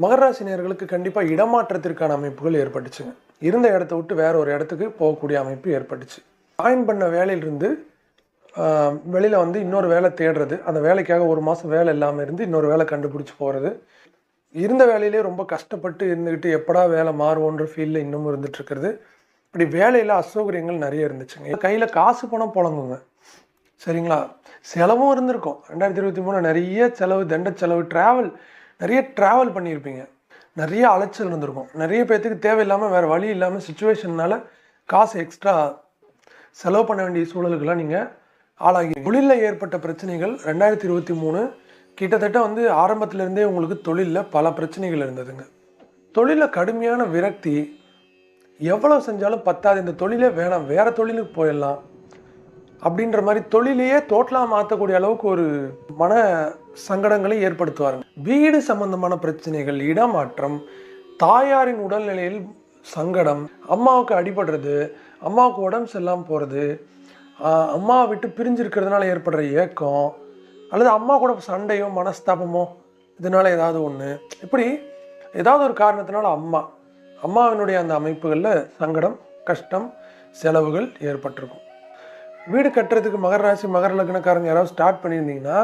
மகர கண்டிப்பாக இடமாற்றத்திற்கான அமைப்புகள் ஏற்பட்டுச்சுங்க. இருந்த இடத்த விட்டு வேற ஒரு இடத்துக்கு போகக்கூடிய அமைப்பு ஏற்பட்டுச்சு. ஜாயின் பண்ண வேலையிலிருந்து வெளியில் வந்து இன்னொரு வேலை தேடுறது அந்த வேலைக்காக ஒரு மாதம் வேலை இல்லாமல் இருந்து இன்னொரு வேலை கண்டுபிடிச்சி போகிறது இருந்த வேலையிலே ரொம்ப கஷ்டப்பட்டு இருந்துக்கிட்டு எப்படா வேலை மாறுவோன்ற ஃபீலில் இன்னமும் இருந்துகிட்ருக்கிறது இப்படி வேலையில் அசௌகரியங்கள் நிறைய இருந்துச்சுங்க. கையில் காசு பணம் புழங்குங்க. சரிங்களா? செலவும் இருந்திருக்கும். ரெண்டாயிரத்தி இருபத்தி மூணு நிறைய செலவு தண்ட செலவு ட்ராவல் நிறைய ட்ராவல் பண்ணியிருப்பீங்க. நிறைய அலைச்சல் இருந்திருக்கும். நிறைய பேர்த்துக்கு தேவையில்லாமல் வேறு வழி இல்லாமல் சுச்சுவேஷன்னால் காசு எக்ஸ்ட்ரா செலவு பண்ண வேண்டிய சூழலுக்கெல்லாம் நீங்கள் ஆளாகி தொழிலில் ஏற்பட்ட பிரச்சனைகள் ரெண்டாயிரத்தி இருபத்தி மூணு கிட்டத்தட்ட வந்து ஆரம்பத்திலேருந்தே உங்களுக்கு தொழிலில் பல பிரச்சனைகள் இருந்ததுங்க. தொழிலில் கடுமையான விரக்தி. எவ்வளோ செஞ்சாலும் பத்தாது. இந்த தொழிலே வேணாம். வேறு தொழிலுக்கு போயிடலாம். அப்படின்ற மாதிரி தொழிலையே தோட்டலாக மாற்றக்கூடிய அளவுக்கு ஒரு மன சங்கடங்களை ஏற்படுத்துவாருங்க. வீடு சம்பந்தமான பிரச்சனைகள் இடமாற்றம் தாயாரின் உடல்நிலையில் சங்கடம் அம்மாவுக்கு அடிபடுறது அம்மாவுக்கு உடம்பு சரியில்லாமல் போகிறது அம்மாவை விட்டு பிரிஞ்சிருக்கிறதுனால ஏற்படுற ஏக்கம் அல்லது அம்மா கூட சண்டையோ மனஸ்தாபமோ இதனால் ஏதாவது ஒன்று இப்படி ஏதாவது ஒரு காரணத்தினால அம்மா அம்மாவினுடைய அந்த அமைப்புகளில் சங்கடம் கஷ்டம் செலவுகள் ஏற்பட்டிருக்கும். வீடு கட்டுறதுக்கு மகர ராசி மகர லக்னக்காரங்க யாராவது ஸ்டார்ட் பண்ணியிருந்தீங்கன்னா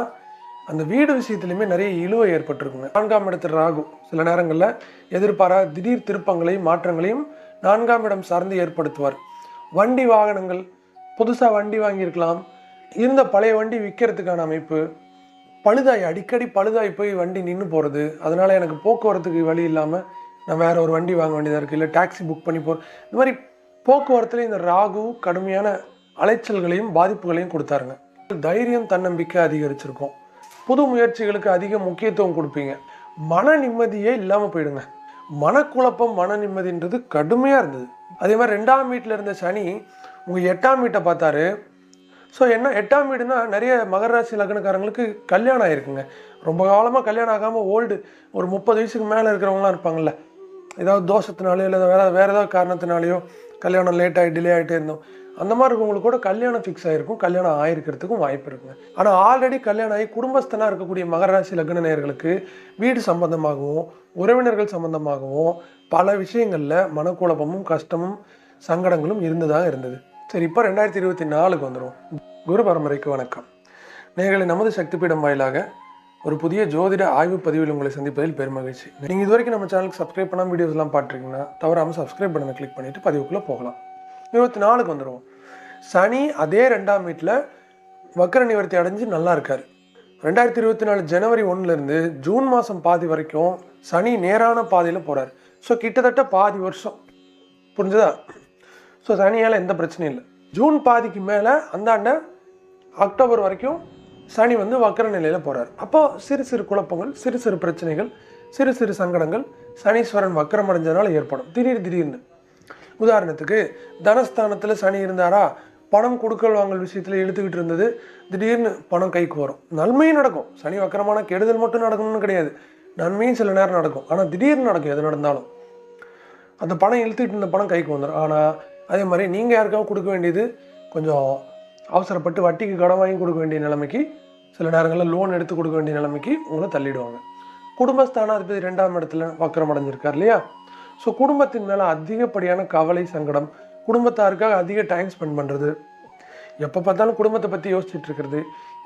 அந்த வீடு விஷயத்துலையுமே நிறைய இழுவை ஏற்பட்டிருக்குங்க. நான்காம் இடத்துல ராகு சில நேரங்களில் எதிர்பாரா திடீர் திருப்பங்களையும் மாற்றங்களையும் நான்காம் இடம் சார்ந்து ஏற்படுத்துவார். வண்டி வாகனங்கள் புதுசாக வண்டி வாங்கியிருக்கலாம். இருந்த பழைய வண்டி விற்கிறதுக்கான அமைப்பு பழுதாய் அடிக்கடி பழுதாய் போய் வண்டி நின்று போகிறது அதனால் எனக்கு போக்குவரத்துக்கு வழி இல்லாமல் நான் வேறு ஒரு வண்டி வாங்க வேண்டியதாக இருக்குது இல்லை டாக்ஸி புக் பண்ணி போகிறேன் இந்த மாதிரி போக்குவரத்தில் இந்த ராகு கடுமையான அலைச்சல்களையும் பாதிப்புகளையும் கொடுத்தாருங்க. தைரியம் தன்னம்பிக்கை அதிகரிச்சிருக்கும். புது முயற்சிகளுக்கு அதிக முக்கியத்துவம் கொடுப்பீங்க. மன நிம்மதியே இல்லாமல் போயிடுங்க. மனக்குழப்பம் மன நிம்மதின்றது கடுமையாக இருந்தது. அதே மாதிரி ரெண்டாம் வீட்டில் இருந்த சனி உங்கள் எட்டாம் வீட்டை பார்த்தாரு. ஸோ என்ன எட்டாம் வீடுனா நிறைய மகர ராசி லக்னக்காரங்களுக்கு கல்யாணம் ஆயிருக்குங்க. ரொம்ப காலமாக கல்யாணம் ஆகாமல் ஓல்டு ஒரு முப்பது வயசுக்கு மேலே இருக்கிறவங்களாம் இருப்பாங்கல்ல. ஏதாவது தோஷத்தினாலையோ இல்லை வேறு வேறு ஏதாவது காரணத்தினாலேயோ கல்யாணம் லேட் ஆகி டிலே ஆகிட்டே இருந்தோம். அந்த மாதிரி இருக்கவங்களுக்கு கூட கல்யாணம் ஃபிக்ஸ் ஆகிருக்கும் கல்யாணம் ஆயிருக்கிறதுக்கும் வாய்ப்பு இருக்குங்க ஆனால் ஆல்ரெடி கல்யாணம் ஆகி குடும்பஸ்தனாக இருக்கக்கூடிய மகர ராசி லக்ன நேயர்களுக்கு வீடு சம்பந்தமாகவும் உறவினர்கள் சம்பந்தமாகவும் பல விஷயங்களில் மனக்குழப்பமும் கஷ்டமும் சங்கடங்களும் இருந்ததாக இருந்தது. சரி இப்போ ரெண்டாயிரத்தி இருபத்தி நாலுக்கு வந்துடும் குரு பரம்பரைக்கு வணக்கம். நேர்களை நமது சக்தி பீடம் வாயிலாக ஒரு புதிய ஜோதிட ஆய்வு பதிவில் உங்களை சந்திப்பதில் பெருமகிழ்ச்சி நீங்கள் இது வரைக்கும் நம்ம சேனலுக்கு சப்ஸ்கிரைப் பண்ணாமல் வீடியோஸ்லாம் பார்த்துருக்கீங்கன்னா தவறாமல் சப்ஸ்கிரைப் பண்ண கிளிக் பண்ணிவிட்டு பதிவுக்குள்ளே போகலாம். இருபத்தி நாலுக்கு வந்துடுவோம் சனி அதே ரெண்டாம் வீட்டில் வக்கர நிவர்த்தி அடைஞ்சு நல்லா இருக்கார். ரெண்டாயிரத்தி இருபத்தி நாலு ஜனவரி ஒன்றுலேருந்து ஜூன் மாதம் பாதி வரைக்கும் சனி நேரான பாதையில் போகிறார் ஸோ கிட்டத்தட்ட பாதி வருஷம். புரிஞ்சுதா? ஸோ சனியால் எந்த பிரச்சனையும் இல்லை. ஜூன் பாதிக்கு மேலே அந்தாண்ட அக்டோபர் வரைக்கும் சனி வந்து வக்கர நிலையில் போகிறார் அப்போது சிறு சிறு குழப்பங்கள் சிறு சிறு பிரச்சனைகள் சிறு சிறு சங்கடங்கள் சனீஸ்வரன் வக்கரம் அடைஞ்சதுனால ஏற்படும். திடீர் திடீர்னு. உதாரணத்துக்கு தனஸ்தானத்தில் சனி இருந்தாரா பணம் கொடுக்கல் வாங்கல் விஷயத்தில் இழுத்துக்கிட்டு இருந்தது திடீர்னு பணம் கைக்கு வரும். நன்மையும் நடக்கும். சனி வக்கரமான கெடுதல் மட்டும் நடக்கணும்னு கிடையாது. நன்மையும் சில நேரம் நடக்கும். ஆனால் திடீர்னு நடக்கும் எது நடந்தாலும். அந்த பணம் இழுத்துக்கிட்டு இருந்த பணம் கைக்கு வந்துடும் ஆனால் அதே மாதிரி நீங்கள் யாருக்காவது கொடுக்க வேண்டியது கொஞ்சம் அவசரப்பட்டு வட்டிக்கு கடன் வாங்கி கொடுக்க வேண்டிய நிலைமைக்கு சில நேரங்களில் லோன் எடுத்து கொடுக்க வேண்டிய நிலைமைக்கு உங்களை தள்ளிடுவாங்க. குடும்பஸ்தானாதிபதி ரெண்டாம் இடத்துல வக்கரம் அடைஞ்சிருக்கார் இல்லையா? ஸோ குடும்பத்தின் மேலே அதிகப்படியான கவலை சங்கடம் குடும்பத்தாருக்காக அதிக டைம் ஸ்பெண்ட் பண்ணுறது எப்போ பார்த்தாலும் குடும்பத்தை பற்றி யோசிச்சுட்டு இருக்கிறது.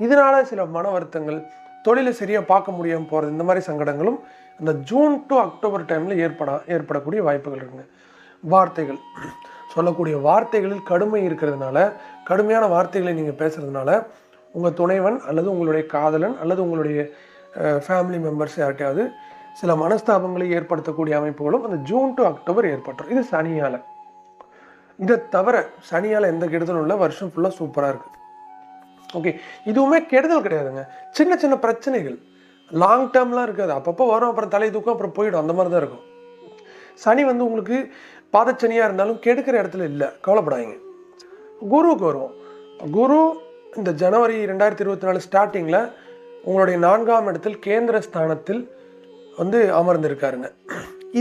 இதனால சில மன வருத்தங்கள் தொழிலை சரியாக பார்க்க முடியாமல் போகிறது இந்த மாதிரி சங்கடங்களும் அந்த ஜூன் டு அக்டோபர் டைமில் ஏற்பட ஏற்படக்கூடிய வாய்ப்புகள் இருக்குங்க. வார்த்தைகள். சொல்லக்கூடிய வார்த்தைகளில் கடுமை இருக்கிறதுனால கடுமையான வார்த்தைகளை நீங்கள் பேசுகிறதுனால உங்கள் துணைவன் அல்லது உங்களுடைய காதலன் அல்லது உங்களுடைய ஃபேமிலி மெம்பர்ஸ் யார்கிட்டயாவது சில மனஸ்தாபங்களை ஏற்படுத்தக்கூடிய அமைப்புகளும் அந்த ஜூன் டு அக்டோபர் ஏற்பட்டுரும். இது சனியால். இதை தவிர சனியால் எந்த கெடுதலும் இல்லை. வருஷம் ஃபுல்லாக சூப்பராக இருக்குது ஓகே இதுவுமே கெடுதல் கிடையாதுங்க. சின்ன சின்ன பிரச்சனைகள். லாங் டேர்ம்லாம் இருக்காது. அப்பப்போ வரும் அப்புறம் தலை தூக்கம் அப்புறம் போயிடும். அந்த மாதிரி தான் இருக்கும். சனி வந்து உங்களுக்கு பாதச்சனியாக இருந்தாலும் கெடுக்கிற இடத்துல இல்லை. கவலைப்படாதீங்க. குருவுக்கு வருவோம். குரு இந்த ஜனவரி ரெண்டாயிரத்தி இருபத்தி நாலு ஸ்டார்டிங்கில் உங்களுடைய நான்காம் இடத்தில் கேந்திர ஸ்தானத்தில் வந்து அமர்ந்திருக்காருங்க.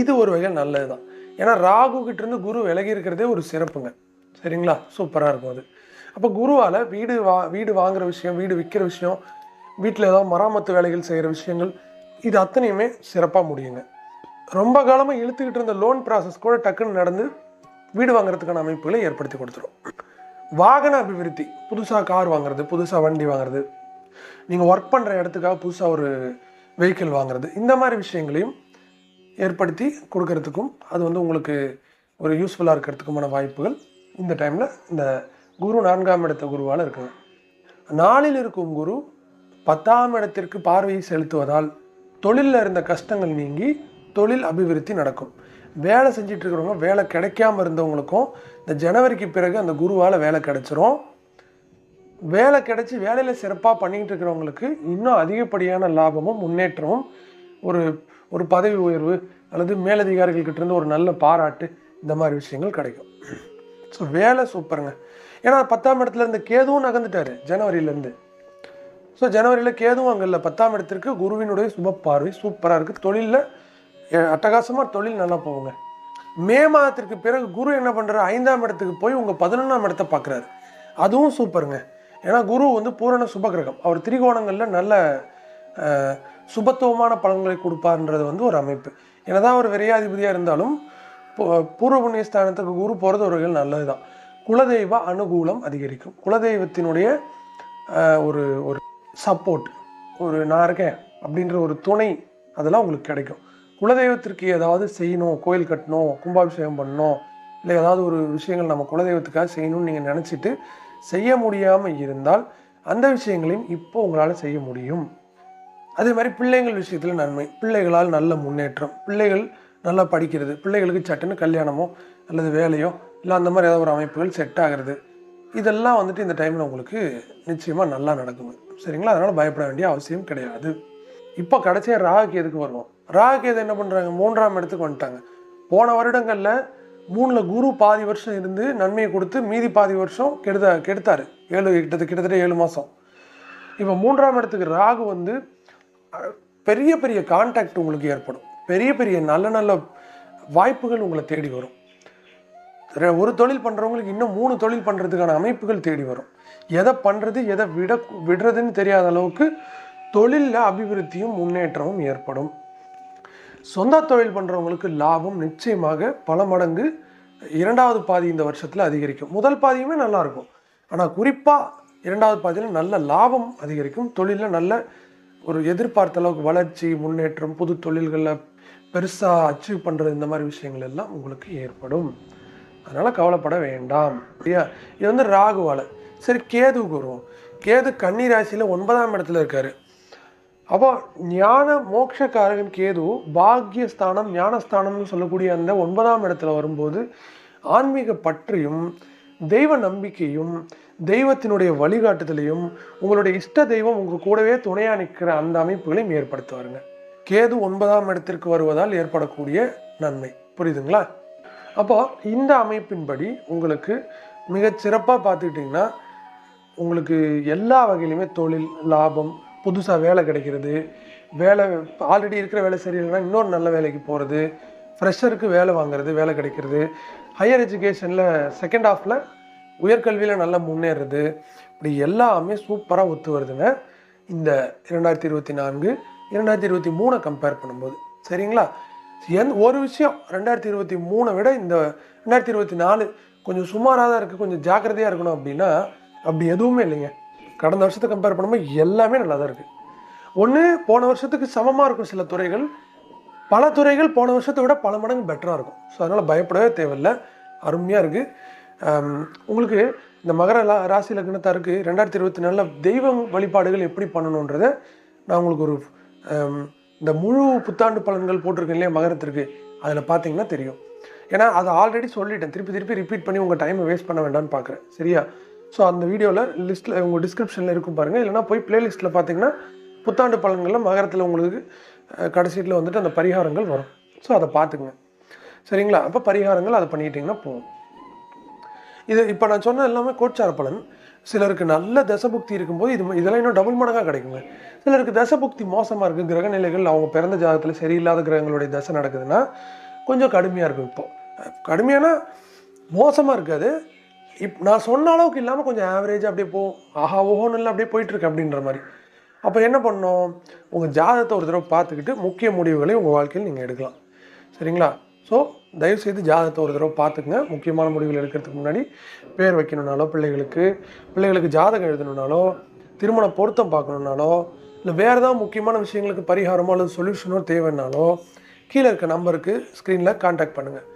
இது ஒரு வகையில் நல்லது தான் ஏன்னா ராகு கிட்டேருந்து குரு விலகி இருக்கிறதே ஒரு சிறப்புங்க. சரிங்களா? சூப்பராக இருக்கும் அது. அப்போ குருவால் வீடு வா வீடு வாங்குகிற விஷயம் வீடு விற்கிற விஷயம் வீட்டில் ஏதாவது மராமத்து வேலைகள் செய்கிற விஷயங்கள் இது அத்தனையுமே சிறப்பாக முடியுங்க. ரொம்ப காலமாக இழுத்துக்கிட்டு இருந்த லோன் ப்ராசஸ் கூட டக்குன்னு நடந்து வீடு வாங்குறதுக்கான அமைப்புகளை ஏற்படுத்தி கொடுத்துரும். வாகன அபிவிருத்தி புதுசாக கார் வாங்குறது புதுசாக வண்டி வாங்குறது. நீங்கள் ஒர்க் பண்ணுற இடத்துக்காக புதுசாக ஒரு வெஹிக்கிள் வாங்குறது. இந்த மாதிரி விஷயங்களையும் ஏற்படுத்தி கொடுக்கறதுக்கும் அது வந்து உங்களுக்கு ஒரு யூஸ்ஃபுல்லாக இருக்கிறதுக்குமான வாய்ப்புகள் இந்த டைமில் இந்த குரு நான்காம் இடத்த குருவால் இருக்குங்க. நாளில் இருக்கும் குரு பத்தாம் இடத்திற்கு பார்வையை செலுத்துவதால் தொழிலில் இருந்த கஷ்டங்கள் நீங்கி தொழில் அபிவிருத்தி நடக்கும். வேலை செஞ்சிட்ருக்கிறவங்க வேலை கிடைக்காம இருந்தவங்களுக்கும் இந்த ஜனவரிக்கு பிறகு அந்த குருவால் வேலை கிடைச்சிரும். வேலை கிடச்சி வேலையில் சிறப்பாக பண்ணிக்கிட்டு இருக்கிறவங்களுக்கு இன்னும் அதிகப்படியான லாபமும் முன்னேற்றமும் ஒரு ஒரு பதவி உயர்வு அல்லது மேலதிகாரிகள்கிட்டருந்து ஒரு நல்ல பாராட்டு இந்த மாதிரி விஷயங்கள் கிடைக்கும். ஸோ வேலை சூப்பருங்க. ஏன்னா பத்தாம் இடத்துல இருந்த கேதுவும் நகர்ந்துட்டாரு ஜனவரியிலேருந்து ஸோ ஜனவரியில் கேதுவும் அங்கே இல்லை. பத்தாம் இடத்திற்கு குருவினுடைய சுப பார்வை சூப்பராக இருக்குது தொழிலில் அட்டகாசமாக தொழில் நல்லா போகுங்க. மே மாதத்திற்கு பிறகு குரு என்ன பண்ணுறாரு ஐந்தாம் இடத்துக்கு போய் உங்கள் பதினொன்றாம் இடத்தை பார்க்குறாரு. அதுவும் சூப்பருங்க. ஏன்னா குரு வந்து பூரண சுபகிரகம். அவர் திரிகோணங்களில் நல்ல சுபத்துவமான பலன்களை கொடுப்பார்ன்றது வந்து ஒரு அமைப்பு. என்னதான் அவர் விரையாதிபதியாக இருந்தாலும் பூர்வ புண்ணியஸ்தானத்துக்கு குரு போகிறது ஒரு வகையில் நல்லது தான் குலதெய்வ அனுகூலம் அதிகரிக்கும். குலதெய்வத்தினுடைய ஒரு ஒரு சப்போர்ட் ஒரு நான் இருக்கேன் அப்படின்ற ஒரு துணை அதெல்லாம் உங்களுக்கு கிடைக்கும். குலதெய்வத்திற்கு ஏதாவது செய்யணும் கோயில் கட்டணும் கும்பாபிஷேகம் பண்ணணும் இல்லை ஏதாவது ஒரு விஷயங்கள் நம்ம குலதெய்வத்துக்காக செய்யணும்னு நீங்கள் நினச்சிட்டு செய்ய முடியாமல் இருந்தால் அந்த விஷயங்களையும் இப்போ உங்களால் செய்ய முடியும். அதே மாதிரி பிள்ளைங்கள் விஷயத்தில் நன்மை. பிள்ளைகளால் நல்ல முன்னேற்றம். பிள்ளைகள் நல்லா படிக்கிறது. பிள்ளைகளுக்கு சட்டுன்னு கல்யாணமோ அல்லது வேலையோ இல்லை அந்த மாதிரி ஏதாவது ஒரு அமைப்புகள் செட் ஆகிறது. இதெல்லாம் வந்துட்டு இந்த டைமில் உங்களுக்கு நிச்சயமாக நல்லா நடக்குங்க சரிங்களா? அதனால் பயப்பட வேண்டிய அவசியம் கிடையாது. இப்போ கடைசியாக ராகுக்கு எதுக்கு வருவோம். ராகுக்கு எது என்ன பண்ணுறாங்க மூன்றாம் இடத்துக்கு வந்துட்டாங்க. போன வருடங்களில் மூணில் குரு பாதி வருஷம் இருந்து நன்மையை கொடுத்து மீதி பாதி வருஷம் கெடுத கெடுத்தார். ஏழு கிட்டத்தட்ட கிட்டத்தட்ட ஏழு மாதம் இப்போ மூன்றாம் இடத்துக்கு ராகு வந்து பெரிய பெரிய கான்டாக்ட் உங்களுக்கு ஏற்படும். பெரிய பெரிய நல்ல நல்ல வாய்ப்புகள் உங்களை தேடி வரும். ஒரு தொழில் பண்ணுறவங்களுக்கு இன்னும் மூணு தொழில் பண்ணுறதுக்கான அமைப்புகள் தேடி வரும். எதை பண்ணுறது எதை விட விடுறதுன்னு தெரியாத அளவுக்கு தொழிலில் அபிவிருத்தியும் முன்னேற்றமும் ஏற்படும். சொந்த தொழில் பண்ணுறவங்களுக்கு லாபம் நிச்சயமாக பல மடங்கு இரண்டாவது பாதி இந்த வருஷத்தில் அதிகரிக்கும். முதல் பாதியுமே நல்லாயிருக்கும் ஆனால் குறிப்பாக இரண்டாவது பாதியில் நல்ல லாபம் அதிகரிக்கும். தொழிலில் நல்ல ஒரு எதிர்பார்த்த அளவுக்கு வளர்ச்சி முன்னேற்றம் புது தொழில்களில் பெருசாக அச்சீவ் பண்ணுறது இந்த மாதிரி விஷயங்கள் எல்லாம் உங்களுக்கு ஏற்படும். அதனால் கவலைப்பட வேண்டாம். சரியா? இது வந்து ராகுவால. சரி கேது வருவோம் கேது கன்னி ராசியில் ஒன்பதாம் இடத்துல இருக்காரு. அப்போ ஞான மோட்சக்காரகன் கேது பாக்யஸ்தானம் ஞானஸ்தானம்னு சொல்லக்கூடிய அந்த ஒன்பதாம் இடத்துல வரும்போது ஆன்மீக பற்றியும் தெய்வ நம்பிக்கையும் தெய்வத்தினுடைய வழிகாட்டுதலையும் உங்களுடைய இஷ்ட தெய்வம் உங்கள் கூடவே துணையாக நிற்கிற அந்த அமைப்புகளையும் ஏற்படுத்துவாருங்க. கேது ஒன்பதாம் இடத்திற்கு வருவதால் ஏற்படக்கூடிய நன்மை. புரியுதுங்களா? அப்போ இந்த அமைப்பின்படி உங்களுக்கு மிகச்சிறப்பாக பார்த்துக்கிட்டிங்கன்னா உங்களுக்கு எல்லா வகையிலுமே தொழில் லாபம் புதுசாக வேலை கிடைக்கிறது. வேலை ஆல்ரெடி இருக்கிற வேலை சரியில்லைன்னா இன்னொரு நல்ல வேலைக்கு போகிறது ஃப்ரெஷருக்கு வேலை வாங்குறது வேலை கிடைக்கிறது. ஹையர் எஜுகேஷனில் செகண்ட் ஹாஃபில் உயர்கல்வியில் நல்லா முன்னேறுறது இப்படி எல்லாமே சூப்பராக ஒத்து வருதுங்க. இந்த இரண்டாயிரத்தி இருபத்தி நான்கு இரண்டாயிரத்தி இருபத்தி மூணை கம்பேர் பண்ணும்போது. சரிங்களா? எந்த ஒரு விஷயம் ரெண்டாயிரத்தி இருபத்தி மூணை விட இந்த ரெண்டாயிரத்தி இருபத்தி நாலு கொஞ்சம் சுமாராக தான் இருக்குது கொஞ்சம் ஜாக்கிரதையாக இருக்கணும் அப்படின்னா அப்படி எதுவுமே இல்லைங்க. கடந்த வருஷத்தை கம்பேர் பண்ணும்போது எல்லாமே நல்லா தான் இருக்குது ஒன்று போன வருஷத்துக்கு சமமாக இருக்கும் சில துறைகள். பல துறைகள் போன வருஷத்தை விட பல மடங்கு பெட்டராக இருக்கும். ஸோ அதனால் பயப்படவே தேவையில்லை. அருமையாக இருக்குது உங்களுக்கு இந்த மகர லா ராசி லக்னத்தாருக்கு ரெண்டாயிரத்தி இருபத்தி நாலில் தெய்வம் வழிபாடுகள் எப்படி பண்ணணுன்றதை நான் உங்களுக்கு ஒரு இந்த முழு புத்தாண்டு பலன்கள் போட்டிருக்கேன் இல்லையா மகரத்திற்கு. அதில் பார்த்தீங்கன்னா தெரியும். ஏன்னா அதை ஆல்ரெடி சொல்லிட்டேன். திருப்பி திருப்பி ரிப்பீட் பண்ணி உங்கள் டைமை வேஸ்ட் பண்ண வேண்டாம்னு பார்க்குறேன் சரியா? ஸோ அந்த வீடியோவில் லிஸ்ட்டில் உங்கள் டிஸ்கிரிப்ஷனில் இருக்கும் பாருங்கள் இல்லைனா போய் பிளேலிஸ்ட்டில் பார்த்தீங்கன்னா புத்தாண்டு பலன்களில் மகரத்தில் உங்களுக்கு கடைசியில் வந்துட்டு அந்த பரிகாரங்கள் வரும். ஸோ அதை பார்த்துக்குங்க சரிங்களா? அப்போ பரிகாரங்கள் அதை பண்ணிக்கிட்டிங்கன்னா போகும் இது இப்போ நான் சொன்ன எல்லாமே கோட்சார பலன். சிலருக்கு நல்ல தசபுக்தி இருக்கும்போது இது இதெல்லாம் இன்னும் டபுள் மடங்காக கிடைக்குங்க. சிலருக்கு தசபுக்தி மோசமாக இருக்குது கிரக நிலைகள் அவங்க பிறந்த ஜாதகத்தில் சரியில்லாத கிரகங்களுடைய தசை நடக்குதுன்னா கொஞ்சம் கடுமையாக இருக்கும் இப்போது கடுமையான மோசமாக இருக்காது. இப் நான் சொன்ன அளவுக்கு இல்லாமல் கொஞ்சம் ஆவரேஜாக அப்படியே போ ஆஹா ஓஹோன்னு இல்லை அப்படியே போயிட்டுருக்கு அப்படின்ற மாதிரி. அப்போ என்ன பண்ணோம்? உங்கள் ஜாதகத்தை ஒரு தடவை பார்த்துக்கிட்டு முக்கிய முடிவுகளை உங்கள் வாழ்க்கையில் நீங்கள் எடுக்கலாம். சரிங்களா? ஸோ தயவுசெய்து ஜாதகத்தை ஒரு தடவை பார்த்துக்குங்க. முக்கியமான முடிவுகள் எடுக்கிறதுக்கு முன்னாடி பேர் வைக்கணுன்னாலோ பிள்ளைகளுக்கு பிள்ளைகளுக்கு ஜாதகம் எழுதணுன்னாலோ திருமண பொருத்தம் பார்க்கணுன்னாலோ இல்லை வேறு ஏதாவது முக்கியமான விஷயங்களுக்கு பரிகாரமோ அல்லது சொல்யூஷனோ தேவைன்னாலோ கீழே இருக்க நம்பருக்கு ஸ்க்ரீனில் காண்டாக்ட் பண்ணுங்கள்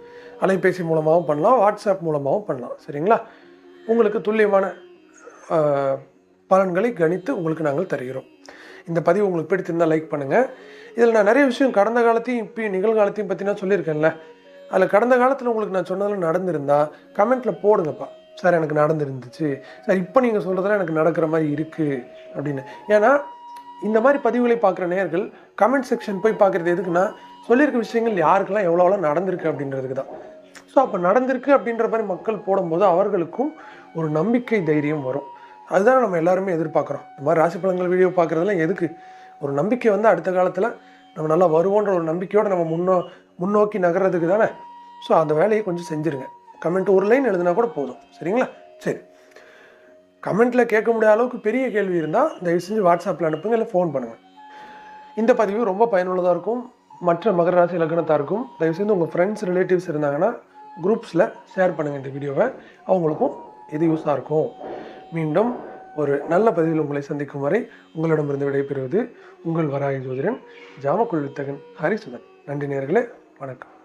அலைபேசி மூலமாகவும் பண்ணலாம் வாட்ஸ்அப் மூலமாகவும் பண்ணலாம் சரிங்களா? உங்களுக்கு துல்லியமான பலன்களை கணித்து உங்களுக்கு நாங்கள் தருகிறோம். இந்த பதிவு உங்களுக்கு பிடித்திருந்தால் லைக் பண்ணுங்கள் இதில் நான் நிறைய விஷயம் கடந்த காலத்தையும் இப்போயும் நிகழ்காலத்தையும் பற்றி நான் சொல்லியிருக்கேன்ல. அதில் கடந்த காலத்தில் உங்களுக்கு நான் சொன்னதில் நடந்திருந்தா கமெண்ட்டில் போடுங்கப்பா. சார் எனக்கு நடந்துருந்துச்சு. சார் இப்போ நீங்கள் சொல்கிறதெல்லாம் எனக்கு நடக்கிற மாதிரி இருக்குது அப்படின்னு. ஏன்னா இந்த மாதிரி பதிவுகளை பார்க்குற நேர்கள் கமெண்ட் செக்ஷன் போய் பார்க்குறது எதுக்குன்னா சொல்லியிருக்க விஷயங்கள் யாருக்கெல்லாம் எவ்வளோ எவ்வளோ நடந்திருக்கு அப்படின்றதுக்கு தான். ஸோ அப்போ நடந்திருக்கு அப்படின்ற மாதிரி மக்கள் போடும்போது அவர்களுக்கும் ஒரு நம்பிக்கை தைரியம் வரும். அதுதான் நம்ம எல்லாருமே எதிர்பார்க்குறோம். இந்த மாதிரி ராசி பலன்கள் வீடியோ பார்க்குறதுலாம் எதுக்கு? ஒரு நம்பிக்கை வந்து அடுத்த காலத்தில் நம்ம நல்லா வருவோன்ற ஒரு நம்பிக்கையோடு நம்ம முன்னோ முன்னோக்கி நகர்றதுக்கு தானே? ஸோ அந்த வேலையை கொஞ்சம் செஞ்சுருங்க. கமெண்ட் ஒரு லைன் எழுதுனா கூட போதும். சரிங்களா? சரி. கமெண்ட்டில் கேட்க முடியாத அளவுக்கு பெரிய கேள்வி இருந்தால் தயவு செஞ்சு வாட்ஸ்அப்பில் அனுப்புங்க இல்லை ஃபோன் பண்ணுங்கள் இந்த பதிவு ரொம்ப பயனுள்ளதாக இருக்கும். மற்ற மகர ராசி லக்னத்தாருக்கும் தயவுசெய்து உங்கள் ஃப்ரெண்ட்ஸ் ரிலேட்டிவ்ஸ் இருந்தாங்கன்னா குரூப்ஸில் ஷேர் பண்ணுங்கள் இந்த வீடியோவை. அவங்களுக்கும் இது யூஸாக இருக்கும். மீண்டும் ஒரு நல்ல பதிவில் உங்களை சந்திக்கும் வரை உங்களிடமிருந்து விடைபெறுவது உங்கள் வராய ஜோதிடன் ஜாமக்குள் வித்தகன் ஹரிசுதன். நன்றி நேர்களே வணக்கம்.